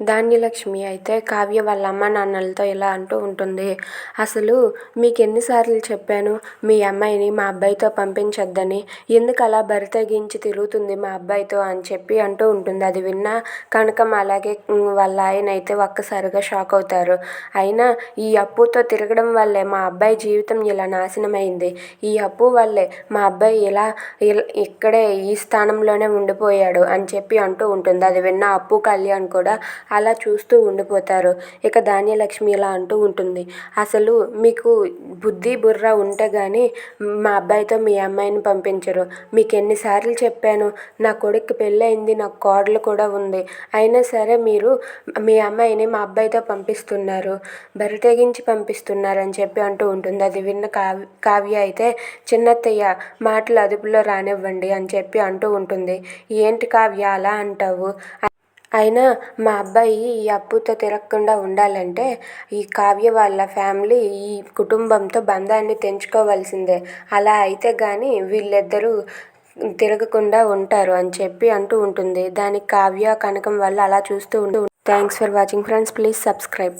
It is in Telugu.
ధాన్యలక్ష్మి అయితే కావ్య వాళ్ళ అమ్మ నాన్నలతో ఇలా అంటూ ఉంటుంది. అసలు మీకు ఎన్నిసార్లు చెప్పాను మీ అమ్మాయిని మా అబ్బాయితో పంపించొద్దని. ఎందుకు అలా బరి తెగించి తిరుగుతుంది మా అబ్బాయితో? అని చెప్పి అంటూ ఉంటుంది. అది విన్నా కనకం అలాగే వాళ్ళ ఆయన అయితే ఒక్కసారిగా షాక్ అవుతారు. అయినా ఈ అప్పుతో తిరగడం వల్లే మా అబ్బాయి జీవితం ఇలా నాశనమైంది. ఈ అప్పు వల్లే మా అబ్బాయి ఇలా ఇక్కడే ఈ స్థానంలోనే ఉండిపోయాడు అని చెప్పి అంటూ ఉంటుంది. అది విన్న అప్పు కళ్యాణ్ కూడా అలా చూస్తూ ఉండిపోతారు. ఇక ధాన్యలక్ష్మి ఇలా అంటూ ఉంటుంది. అసలు మీకు బుద్ధి బుర్ర ఉంటే కానీ మా అబ్బాయితో మీ అమ్మాయిని పంపించరు. మీకు ఎన్నిసార్లు చెప్పాను నా కొడుకు పెళ్ళయింది నాకు కోడలు కూడా ఉంది. అయినా సరే మీరు మీ అమ్మాయిని మా అబ్బాయితో పంపిస్తున్నారు. బరి తెగించి పంపిస్తున్నారు అని చెప్పి అంటూ ఉంటుంది. అది విన్న కావ్య కావ్య అయితే చిన్నత్తయ్య మాటలు అదుపులో రానివ్వండి అని చెప్పి అంటూ ఉంటుంది. ఏంటి కావ్య అలా అంటావు? అయినా మా అబ్బాయి ఈ అప్పుతో తిరగకుండా ఉండాలంటే ఈ కావ్య వాళ్ళ ఫ్యామిలీ ఈ కుటుంబంతో బంధాన్ని తెంచుకోవాల్సిందే. అలా అయితే కానీ వీళ్ళిద్దరూ తిరగకుండా ఉంటారు అని చెప్పి అంటూ ఉంటుంది. దానికి కావ్య కనకం వల్ల అలా చూస్తూ ఉంటూ thanks for watching friends please subscribe